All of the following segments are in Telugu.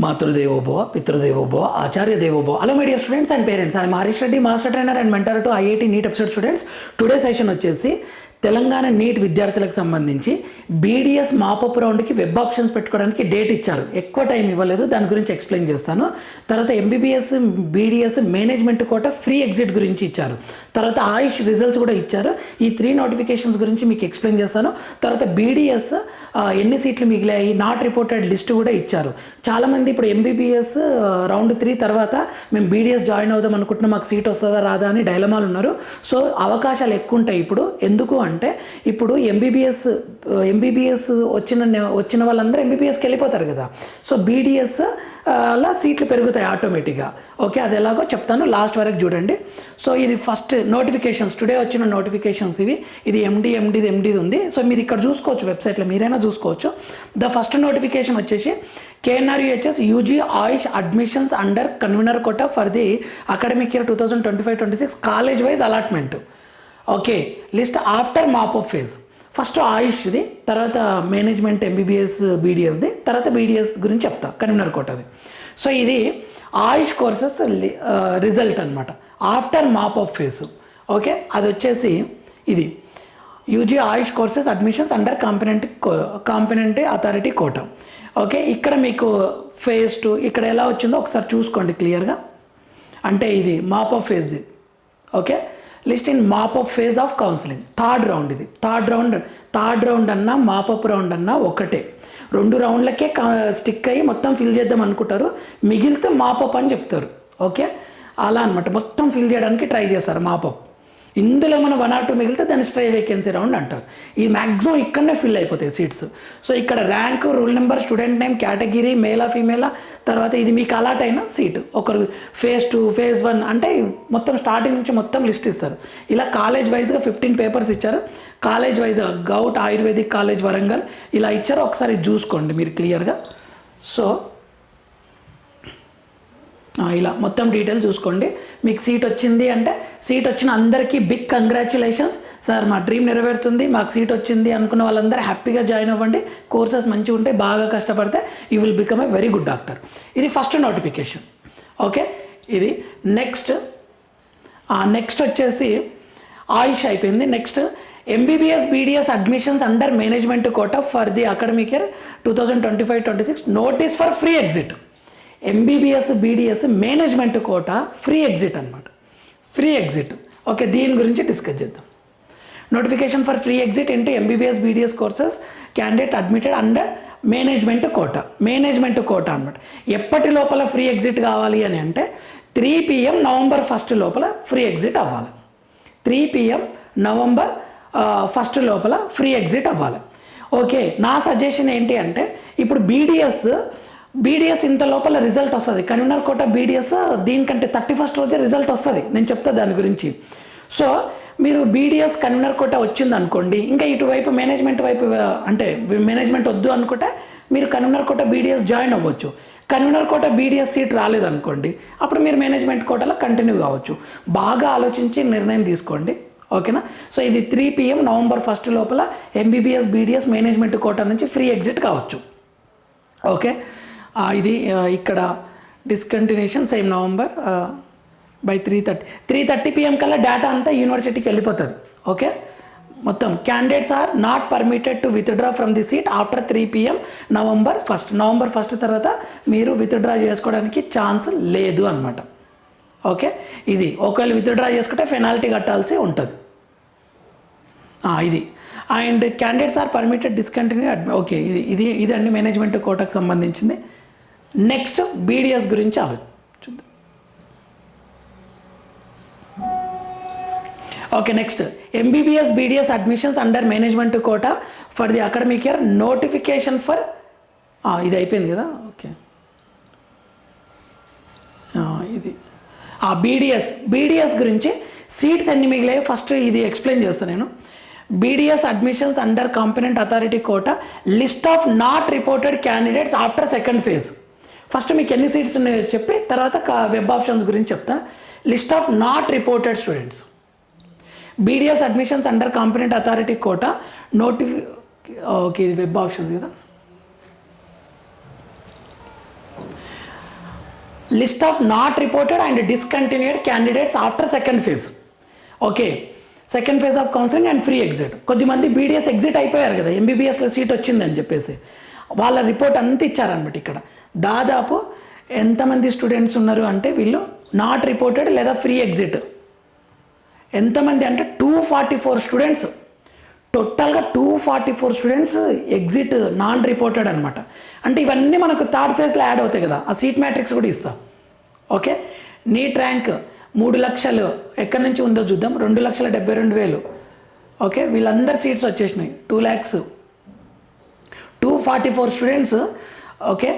మాతృదేవోభవ పితృదేవోభవ ఆచార్య దేవోభవ hello my dear students and parents I Harish Reddy master trainer and mentor to IIT NEET episode students today session వచ్చేసి తెలంగాణ నీట్ విద్యార్థులకు సంబంధించి బీడిఎస్ మాపప్ రౌండ్కి వెబ్ ఆప్షన్స్ పెట్టుకోవడానికి డేట్ ఇచ్చారు. ఎక్కువ టైం ఇవ్వలేదు. దాని గురించి ఎక్స్ప్లెయిన్ చేస్తాను. తర్వాత MBBS BDS management quota free exit గురించి ఇచ్చారు. తర్వాత ఆయుష్ రిజల్ట్స్ కూడా ఇచ్చారు. ఈ త్రీ నోటిఫికేషన్స్ గురించి మీకు ఎక్స్ప్లెయిన్ చేస్తాను. తర్వాత బీడిఎస్ ఎన్ని సీట్లు మిగిలాయి నాట్ రిపోర్టెడ్ లిస్ట్ కూడా ఇచ్చారు. చాలామంది ఇప్పుడు ఎంబీబీఎస్ రౌండ్ త్రీ తర్వాత మేము బీడిఎస్ జాయిన్ అవుదాం అనుకుంటున్నాం మాకు సీట్ వస్తుందా రాదా అని డైలమాలు ఉన్నారు. సో అవకాశాలు ఎక్కువ ఉంటాయి ఇప్పుడు. ఎందుకు అంటే ఇప్పుడు ఎంబీబీఎస్ ఎంబీబీఎస్ వచ్చిన వచ్చిన వాళ్ళందరూ ఎంబీబీఎస్కి వెళ్ళిపోతారు కదా. సో బీడిఎస్ లా సీట్లు పెరుగుతాయి ఆటోమేటిక్గా. ఓకే అది ఎలాగో చెప్తాను. లాస్ట్ వరకు చూడండి. సో ఇది ఫస్ట్ నోటిఫికేషన్స్. టుడే వచ్చిన నోటిఫికేషన్స్ ఇవి. ఇది ఎండి ఎండిది ఎండిది ఉంది. సో మీరు ఇక్కడ చూసుకోవచ్చు వెబ్సైట్లో మీరైనా చూసుకోవచ్చు. ద ఫస్ట్ నోటిఫికేషన్ వచ్చేసి KNRUHS UG AYUSH admissions under convener quota for the academic year two thousand twenty five twenty six college wise allotment okay list after mop up phase first ఆయుష్ది తర్వాత మేనేజ్మెంట్ ఎంబీబీఎస్ బీడిఎస్ది తర్వాత బీడిఎస్ గురించి చెప్తా కన్వీనర్ కోటది సో ఇది ఆయుష్ కోర్సెస్ రిజల్ట్ అనమాట after mop up phase okay అది వచ్చేసి ఇది. UG AYUSH courses admissions under competent competent authority quota. Okay ఇక్కడ మీకు ఫేజ్ టూ ఇక్కడ ఎలా వచ్చిందో ఒకసారి చూసుకోండి క్లియర్గా అంటే ఇది mop of ఫేజ్ది okay list in mop up phase of counselling. Third round ఇది. థర్డ్ రౌండ్ థర్డ్ రౌండ్ అన్నా మాపప్ రౌండ్ అన్నా ఒకటే. రెండు రౌండ్లకే స్టిక్ అయ్యి మొత్తం ఫిల్ చేద్దాం అనుకుంటారు. మిగిలితే మాపప్ అని చెప్తారు. ఓకే? అలా అనమాట మొత్తం ఫిల్ చేయడానికి ట్రై చేస్తారు మాపప్ ఇందులో మనం వన్ ఆర్ టూ మిగిలితే దాన్ని స్ట్రై వేకెన్సీ రౌండ్ అంటారు. ఈ మ్యాక్సిమం ఇక్కడనే ఫిల్ అయిపోతాయి సీట్స్ సో ఇక్కడ rank rule number student name category మేలా ఫీమేలా తర్వాత ఇది మీకు అలాట్ అయిన సీట్ ఒకరు ఫేజ్ టూ ఫేజ్ వన్ అంటే మొత్తం స్టార్టింగ్ నుంచి మొత్తం లిస్ట్ ఇస్తారు. ఇలా కాలేజ్ వైజ్గా ఫిఫ్టీన్ పేపర్స్ ఇచ్చారు. College wise govt Ayurvedic college Warangal ఇలా ఇచ్చారు. ఒకసారి చూసుకోండి మీరు క్లియర్గా సో ఇలా మొత్తం డీటెయిల్ చూసుకోండి. మీకు సీట్ వచ్చింది అంటే సీట్ వచ్చిన అందరికీ బిగ్ కంగ్రాచులేషన్స్ సార్ మా డ్రీమ్ నెరవేరుతుంది. మాకు సీట్ వచ్చింది అనుకున్న వాళ్ళందరూ హ్యాపీగా జాయిన్ అవ్వండి. కోర్సెస్ మంచిగా ఉంటే బాగా కష్టపడితే you will become a very good doctor ఇది ఫస్ట్ నోటిఫికేషన్ ఓకే ఇది నెక్స్ట్ నెక్స్ట్ వచ్చేసి ఆయుష్ అయిపోయింది. Next MBBS BDS admissions under management quota for the academic year two thousand twenty five twenty six notice for free exit MBBS BDS management quota free exit అనమాట ఫ్రీ ఎగ్జిట్ ఓకే దీని గురించి డిస్కస్ చేద్దాం. Notification for free exit into MBBS BDS courses candidate admitted under management quota management quota అనమాట ఎప్పటి లోపల ఫ్రీ ఎగ్జిట్ కావాలి అని అంటే త్రీ పిఎం నవంబర్ ఫస్ట్ లోపల ఫ్రీ ఎగ్జిట్ అవ్వాలి. త్రీ పిఎం నవంబర్ ఫస్ట్ లోపల ఫ్రీ ఎగ్జిట్ అవ్వాలి. ఓకే నా సజెషన్ ఏంటి అంటే ఇప్పుడు బీడిఎస్ బీడిఎస్ ఇంత లోపల రిజల్ట్ వస్తుంది. కన్వీనర్ కోట బీడిఎస్ దీనికంటే థర్టీ ఫస్ట్ రోజే రిజల్ట్ వస్తుంది. నేను చెప్తా దాని గురించి. సో మీరు బీడిఎస్ కన్వీనర్ కోట వచ్చింది అనుకోండి ఇంకా ఇటువైపు మేనేజ్మెంట్ వైపు అంటే మేనేజ్మెంట్ వద్దు అనుకుంటే మీరు కన్వీనర్ కోట బీడిఎస్ జాయిన్ అవ్వచ్చు. కన్వీనర్ కోట బీడిఎస్ సీట్ రాలేదనుకోండి అప్పుడు మీరు మేనేజ్మెంట్ కోటలో కంటిన్యూ కావచ్చు. బాగా ఆలోచించి నిర్ణయం తీసుకోండి. ఓకేనా? సో ఇది త్రీ పిఎం నవంబర్ ఫస్ట్ లోపల ఎంబీబీఎస్ బీడిఎస్ మేనేజ్మెంట్ కోట నుంచి ఫ్రీ ఎగ్జిట్ కావచ్చు. ఓకే? ఇది ఇక్కడ discontinuation same November by three thirty three thirty PM కల్లా డేటా అంతా యూనివర్సిటీకి వెళ్ళిపోతుంది ఓకే మొత్తం candidates are not permitted to withdraw from the seat after three PM November first November first తర్వాత మీరు విత్డ్రా చేసుకోవడానికి ఛాన్స్ లేదు అనమాట ఓకే ఇది ఒకవేళ విత్డ్రా చేసుకుంటే పెనాల్టీ కట్టాల్సి ఉంటుంది. ఇది. And candidates are permitted discontinue okay ఇది ఇది ఇది అన్ని మేనేజ్మెంట్ కోటకు సంబంధించింది. నెక్స్ట్ బీడిఎస్ గురించి ఆలోచిద్దాం okay next MBBS BDS admissions under management quota for the academic year notification for ఇది అయిపోయింది కదా? ఓకే ఇది. ఆ బీడిఎస్ బీడిఎస్ గురించి సీట్స్ ఎన్ని మిగిలాయో ఫస్ట్ ఇది ఎక్స్ప్లెయిన్ చేస్తాను నేను. BDS admissions under competent authority quota list of not reported candidates after second phase first మీకు ఎన్ని సీట్స్ ఉన్నాయో చెప్పి తర్వాత వెబ్ ఆప్షన్స్ గురించి చెప్తా. List of not reported students. BDS admissions under competent authority quota notification okay ఇది వెబ్ ఆప్షన్ కదా. List of not reported and discontinued candidates after second phase. Okay second phase of counselling and free exit. కొద్దిమంది బీడిఎస్ ఎగ్జిట్ అయిపోయారు కదా ఎంబీబీఎస్లో సీట్ వచ్చిందని చెప్పేసి. వాళ్ళ రిపోర్ట్ అంతా ఇచ్చారనమాట ఇక్కడ. దాదాపు ఎంతమంది స్టూడెంట్స్ ఉన్నారు అంటే వీళ్ళు నాట్ రిపోర్టెడ్ లేదా ఫ్రీ ఎగ్జిట్ ఎంతమంది అంటే టూ ఫార్టీ ఫోర్ స్టూడెంట్స్ టోటల్గా two forty four students exit non reported అనమాట అంటే ఇవన్నీ మనకు థర్డ్ ఫేజ్లో యాడ్ అవుతాయి కదా. ఆ సీట్ మ్యాట్రిక్స్ కూడా ఇస్తాం. ఓకే నీట్ ర్యాంక్ మూడు లక్షలు ఎక్కడి నుంచి ఉందో చూద్దాం. రెండు లక్షల డెబ్బై రెండు వేలు. ఓకే వీళ్ళందరి సీట్స్ వచ్చేసినాయి. Two lakhs two forty four students okay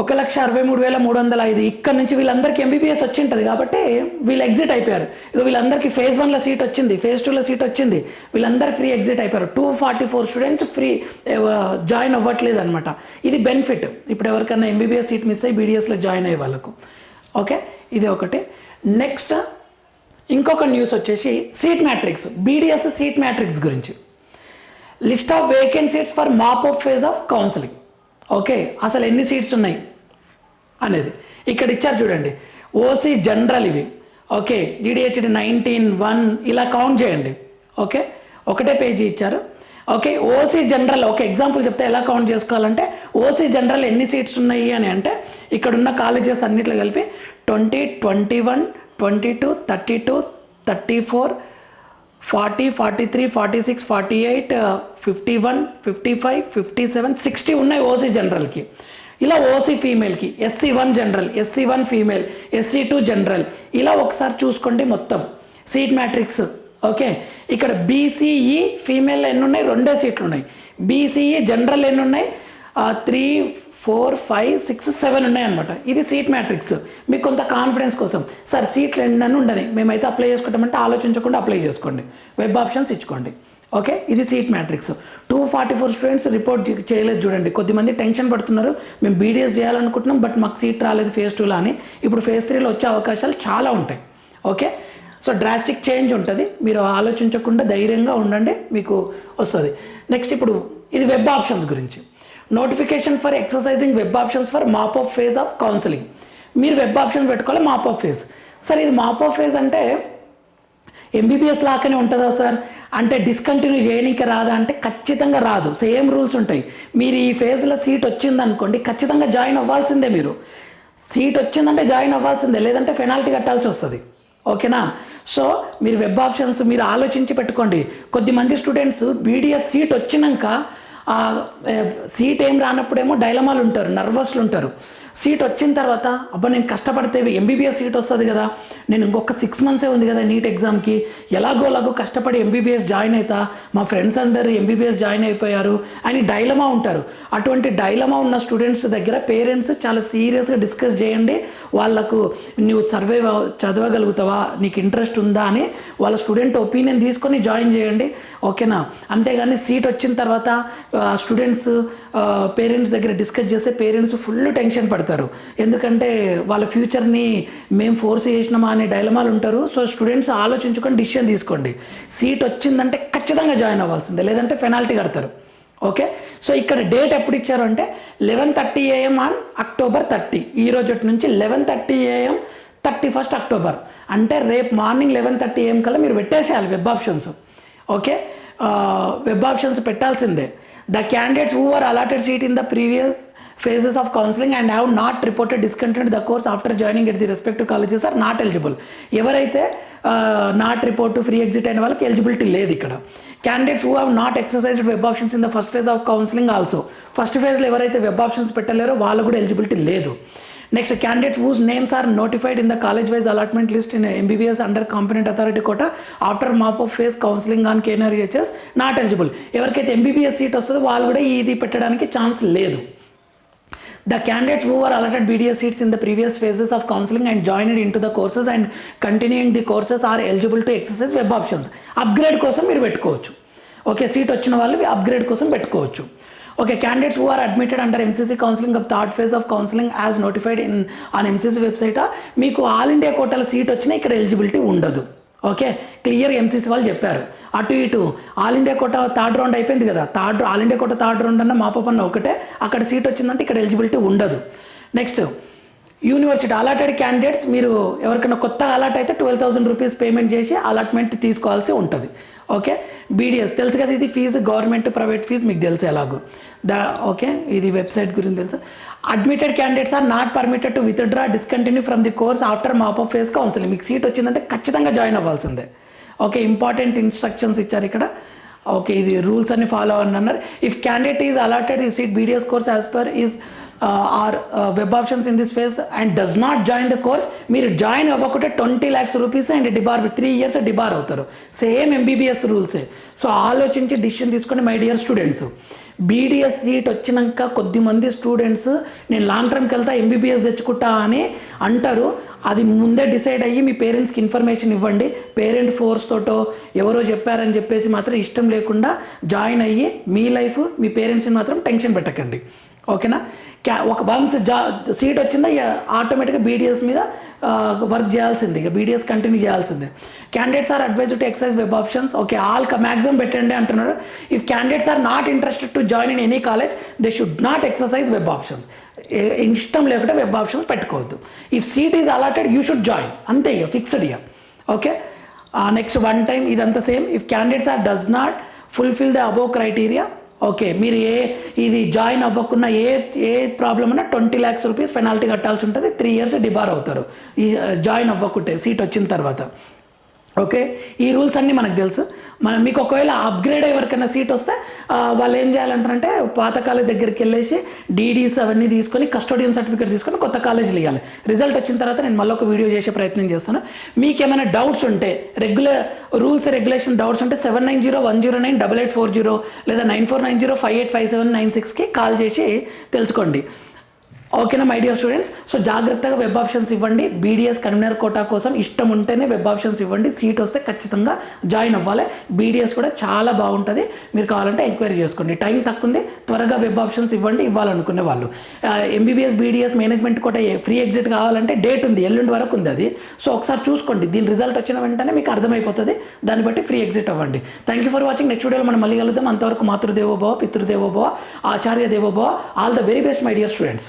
ఒక లక్ష అరవై మూడు వేల మూడు వందల ఐదు. ఇక్కడ నుంచి వీళ్ళందరికీ ఎంబీబీఎస్ వచ్చి ఉంటుంది కాబట్టి వీళ్ళు ఎగ్జిట్ అయిపోయారు. ఇక వీళ్ళందరికీ ఫేజ్ వన్లో సీట్ వచ్చింది ఫేజ్ టూలో సీట్ వచ్చింది. వీళ్ళందరూ ఫ్రీ ఎగ్జిట్ అయిపోయారు. Two forty four students free join అవ్వట్లేదు అనమాట ఇది బెనిఫిట్ ఇప్పుడు ఎవరికైనా ఎంబీబీఎస్ సీట్ మిస్ అయ్యి బీడీఎస్లో జాయిన్ అయ్యే వాళ్ళకు. ఓకే ఇది ఒకటి. నెక్స్ట్ ఇంకొక న్యూస్ వచ్చేసి seat matrix BDS seat matrix గురించి. List of vacant seats for mop up phase of counselling okay అసలు ఎన్ని సీట్స్ ఉన్నాయి? అనేది. ఇక్కడ ఇచ్చారు చూడండి. ఓసీ జనరల్ ఇవి. ఓకే డిడిహెచ్డి నైన్టీన్ వన్ ఇలా కౌంట్ చేయండి. ఓకే ఒకటే పేజీ ఇచ్చారు. ఓకే ఓసీ జనరల్ ఒక ఎగ్జాంపుల్ చెప్తే ఎలా కౌంట్ చేసుకోవాలంటే ఓసీ జనరల్ ఎన్ని సీట్స్ ఉన్నాయి అని అంటే ఇక్కడున్న కాలేజెస్ అన్నిట్లో కలిపి twenty twenty one twenty two thirty two thirty four forty forty three forty six forty eight fifty one fifty five fifty seven sixty ఉన్నాయి ఓసీ జనరల్కి. ఇలా OC ఫీమేల్కి SC one general SC one female SC two general ఇలా ఒకసారి చూసుకోండి మొత్తం. Seat matrix okay? ఇక్కడ బీసీఈ ఫీమేల్ ఎన్ని ఉన్నాయి రెండే సీట్లు ఉన్నాయి బీసీఈ జనరల్ ఎన్ని ఉన్నాయి three four five six seven ఉన్నాయి అనమాట ఇది సీట్ మ్యాట్రిక్స్. మీకు కొంత కాన్ఫిడెన్స్ కోసం. సార్ సీట్లు ఎన్ని ఉండని. మేమైతే అప్లై చేసుకుంటామంటే ఆలోచించకుండా అప్లై చేసుకోండి. వెబ్ ఆప్షన్స్ ఇచ్చుకోండి. ఓకే? ఇది seat matrix. Two forty four students report చేయలేదు చూడండి. కొద్దిమంది టెన్షన్ పడుతున్నారు. మేము బీడీఎస్ చేయాలనుకుంటున్నాం బట్ మాకు సీట్ రాలేదు ఫేజ్ టూలో అని. ఇప్పుడు ఫేజ్ త్రీలో వచ్చే అవకాశాలు చాలా ఉంటాయి. ఓకే? సో డ్రాస్టిక్ చేంజ్ ఉంటుంది. మీరు ఆలోచించకుండా ధైర్యంగా ఉండండి. మీకు వస్తుంది. నెక్స్ట్ ఇప్పుడు ఇది వెబ్ ఆప్షన్స్ గురించి. Notification for exercising web options for mop up phase of counselling. మీరు వెబ్ ఆప్షన్ పెట్టుకోవాలి మాప్ ఆఫ్ ఫేజ్ సార్ ఇది మాప్ ఆఫ్ ఫేజ్ అంటే ఎంబీబీఎస్ లాగానే ఉంటుందా సార్? అంటే డిస్కంటిన్యూ చేయడానికి రాదా? అంటే ఖచ్చితంగా రాదు. సేమ్ రూల్స్ ఉంటాయి. మీరు ఈ ఫేజ్లో సీట్ వచ్చిందనుకోండి ఖచ్చితంగా జాయిన్ అవ్వాల్సిందే మీరు. సీట్ వచ్చిందంటే జాయిన్ అవ్వాల్సిందే లేదంటే పెనాల్టీ కట్టాల్సి వస్తుంది. ఓకేనా? సో మీరు వెబ్ ఆప్షన్స్ మీరు ఆలోచించి పెట్టుకోండి. కొద్దిమంది స్టూడెంట్స్ బీడీఎస్ సీట్ వచ్చినాక సీట్ ఏం రానప్పుడేమో డైలమాలు ఉంటారు నర్వస్లు ఉంటారు. సీట్ వచ్చిన తర్వాత అబ్బా నేను కష్టపడితే ఎంబీబీఎస్ సీట్ వస్తుంది కదా. నేను ఇంకొక సిక్స్ మంత్సే ఉంది కదా నీట్ ఎగ్జామ్కి ఎలాగో అలాగో కష్టపడి ఎంబీబీఎస్ జాయిన్ అవుతా మా ఫ్రెండ్స్ అందరూ ఎంబీబీఎస్ జాయిన్ అయిపోయారు అని డైలమా ఉంటారు. అటువంటి డైలమా ఉన్న స్టూడెంట్స్ దగ్గర పేరెంట్స్ చాలా సీరియస్గా డిస్కస్ చేయండి. వాళ్ళకు నువ్వు సర్వే చదవగలుగుతావా? నీకు ఇంట్రెస్ట్ ఉందా? అని వాళ్ళ స్టూడెంట్ ఒపీనియన్ తీసుకొని జాయిన్ చేయండి. ఓకేనా అంతేగాని సీట్ వచ్చిన తర్వాత స్టూడెంట్స్ పేరెంట్స్ దగ్గర డిస్కస్ చేస్తే పేరెంట్స్ ఫుల్ టెన్షన్ పడతారు ఎందుకంటే వాళ్ళ ఫ్యూచర్ని మేము ఫోర్స్ చేసినామా అనే డైలమాలు ఉంటారు. సో స్టూడెంట్స్ ఆలోచించుకొని డిసిషన్ తీసుకోండి. సీట్ వచ్చిందంటే ఖచ్చితంగా జాయిన్ అవ్వాల్సిందే. లేదంటే పెనాల్టీ కడతారు. ఓకే? సో ఇక్కడ డేట్ ఎప్పుడు ఇచ్చారు అంటే eleven thirty AM on October thirty. ఈ రోజు నుంచి eleven thirty AM thirty first October. అంటే రేపు మార్నింగ్ లెవెన్ థర్టీ ఏఎం కల్లా మీరు పెట్టేసేయాలి web options. Okay? Web options పెట్టాల్సిందే. The candidates who are allotted seat in the previous phases of counseling and have not reported discontinued the course after joining at the respective colleges are not eligible. ఎవరైతే నాట్ రిపోర్ట్ ఫ్రీ ఎగ్జిట్ అయిన వాళ్ళకి ఎలిజిబిలిటీ లేదు ఇక్కడ. Candidates who have not exercised web options in the first phase of counselling also first ఫేజ్లో ఎవరైతే వెబ్ ఆప్షన్స్ పెట్టలేరో వాళ్ళు కూడా ఎలిజిబిలిటీ లేదు. Next candidate whose names are notified in the college wise allotment list in MBBS under competent authority quota after mop up phase counselling on KNRHS not eligible ఎవరికైతే ఎంబీబీఎస్ సీట్ వస్తుందో వాళ్ళు కూడా ఇది పెట్టడానికి ఛాన్స్ లేదు. The candidates who were allotted BDS seats in the previous phases of counseling and joined into the courses and continuing the courses are eligible to exercise web options. Upgrade కోసం మీరు పెట్టుకోవచ్చు ఓకే సీట్ వచ్చిన వాళ్ళు అప్గ్రేడ్ కోసం పెట్టుకోవచ్చు okay candidates who are admitted under MCC counselling of third phase of counselling as notified in on MCC website మీకు ఆల్ ఇండియా కోటాల సీట్ వచ్చినా ఇక్కడ ఎలిజిబిలిటీ ఉండదు ఓకే? క్లియర్ ఎంసీసీ వాళ్ళు చెప్పారు. అటు ఇటు all India quota third round అయిపోయింది కదా. Third all India quota third round అన్న మాపప్ అన్న ఒకటే. అక్కడ సీట్ వచ్చిందంటే ఇక్కడ ఎలిజిబిలిటీ ఉండదు. నెక్స్ట్ యూనివర్సిటీ అలాటెడ్ క్యాండిడేట్స్ మీరు ఎవరికైనా కొత్తగా అలాట్ అయితే ట్వెల్వ్ థౌసండ్ రూపీస్ పేమెంట్ చేసి అలాట్మెంట్ తీసుకోవాల్సి ఉంటుంది. ఓకే బీడిఎస్ తెలుసు కదా ఇది ఫీజు గవర్నమెంట్ ప్రైవేట్ ఫీజు మీకు తెలుసు ఎలాగో. దా ఓకే ఇది వెబ్సైట్ గురించి తెలుసు. Admitted candidates are not permitted to withdraw discontinue from the course after mop up phase counselling మీకు సీట్ వచ్చిందంటే ఖచ్చితంగా జాయిన్ అవ్వాల్సిందే. ఓకే ఇంపార్టెంట్ ఇన్స్ట్రక్షన్స్ ఇచ్చారు ఇక్కడ. ఓకే ఇది రూల్స్ అన్ని ఫాలో అవ్వండి అన్నారు. ఇఫ్ క్యాండిడేట్ ఈజ్ అలాటెడ్ ఈ seat BDS course as per his or web options in this phase and does not join the course మీరు join అవ్వకుంటే twenty lakhs rupees and debar three years debar అవుతారు. సేమ్ ఎంబీబీఎస్ రూల్సే సో ఆలోచించి డిసిషన్ తీసుకొని my dear students BDS seat వచ్చినాక కొద్దిమంది స్టూడెంట్స్ నేను లాంగ్ టర్మ్కి వెళ్తా ఎంబీబీఎస్ తెచ్చుకుంటా అని అంటారు. అది ముందే డిసైడ్ అయ్యి మీ పేరెంట్స్కి ఇన్ఫర్మేషన్ ఇవ్వండి. పేరెంట్ ఫోర్స్ తోటో ఎవరో చెప్పారని చెప్పేసి మాత్రం ఇష్టం లేకుండా జాయిన్ అయ్యి మీ లైఫ్ మీ పేరెంట్స్ని మాత్రం టెన్షన్ పెట్టకండి. ఓకేనా? క్యా ఒక వన్స్ జా సీట్ వచ్చిందా ఆటోమేటిక్గా బీడీఎస్ మీద వర్క్ చేయాల్సింది. ఇక బీడీఎస్ కంటిన్యూ చేయాల్సిందే. Candidates are advise to exercise web options okay all maximum పెట్టండి అంటున్నారు if candidates are not interested to join in any college they should not exercise web options ఇష్టం లేకుంటే వెబ్ ఆప్షన్స్ పెట్టుకోవద్దు. If seat is allotted you should join అంతే ఇక ఫిక్స్డ్ ఇక. ఓకే నెక్స్ట్ వన్ టైం ఇదంతా same if candidates are does not fulfil the above criteria okay మీరు ఏ ఇది జాయిన్ అవ్వకుండా ఏ ఏ ప్రాబ్లం అయినా ట్వంటీ ల్యాక్స్ రూపీస్ పెనాల్టీ కట్టాల్సి ఉంటుంది త్రీ ఇయర్స్ డిబార్ అవుతారు. ఈ జాయిన్ అవ్వకుంటే సీట్ వచ్చిన తర్వాత. ఓకే? ఈ రూల్స్ అన్నీ మనకు తెలుసు. మనం మీకు ఒకవేళ అప్గ్రేడ్ ఎవరికైనా సీట్ వస్తే వాళ్ళు ఏం చేయాలంటారంటే పాత కాలేజ్ దగ్గరికి వెళ్ళేసి డీడీస్ అవన్నీ తీసుకొని కస్టోడియన్ సర్టిఫికేట్ తీసుకొని కొత్త కాలేజీలు ఇవ్వాలి రిజల్ట్ వచ్చిన తర్వాత నేను మళ్ళీ ఒక వీడియో చేసే ప్రయత్నం చేస్తాను. మీకు ఏమైనా డౌట్స్ ఉంటే రెగ్యులర్ రూల్స్ రెగ్యులేషన్ డౌట్స్ ఉంటే seven nine zero one zero nine double eight four zero లేదా nine four nine zero five eight five seven nine సిక్స్కి కాల్ చేసి తెలుసుకోండి. ఓకేనా మై డియర్ స్టూడెంట్స్ సో జాగ్రత్తగా వెబ్ ఆప్షన్స్ ఇవ్వండి. బీడిఎస్ కన్వీనర్ కోటా కోసం ఇష్టం ఉంటేనే వెబ్ ఆప్షన్స్ ఇవ్వండి. సీట్ వస్తే ఖచ్చితంగా జాయిన్ అవ్వాలి. బీడిఎస్ కూడా చాలా బాగుంటుంది. మీరు కావాలంటే ఎంక్వైరీ చేసుకోండి. టైం తక్కువ ఉంది త్వరగా వెబ్ ఆప్షన్స్ ఇవ్వండి. ఇవ్వాలనుకునే వాళ్ళు. MBBS BDS management quota free exit కావాలంటే డేట్ ఉంది. ఎల్లుండి వరకు ఉంది అది. సో ఒకసారి చూసుకోండి. దీని రిజల్ట్ వచ్చిన వెంటనే మీకు అర్థమైపోతుంది. దాన్ని బట్టి ఫ్రీ ఎగ్జిట్ అవ్వండి. Thank you for watching next వీడియోలో మనం మళ్ళీ కలుద్దాం. అంతవరకు మాతృదేవోభవ పితృదేవోభవ ఆచార్య దేవోభవ. All the very best my dear students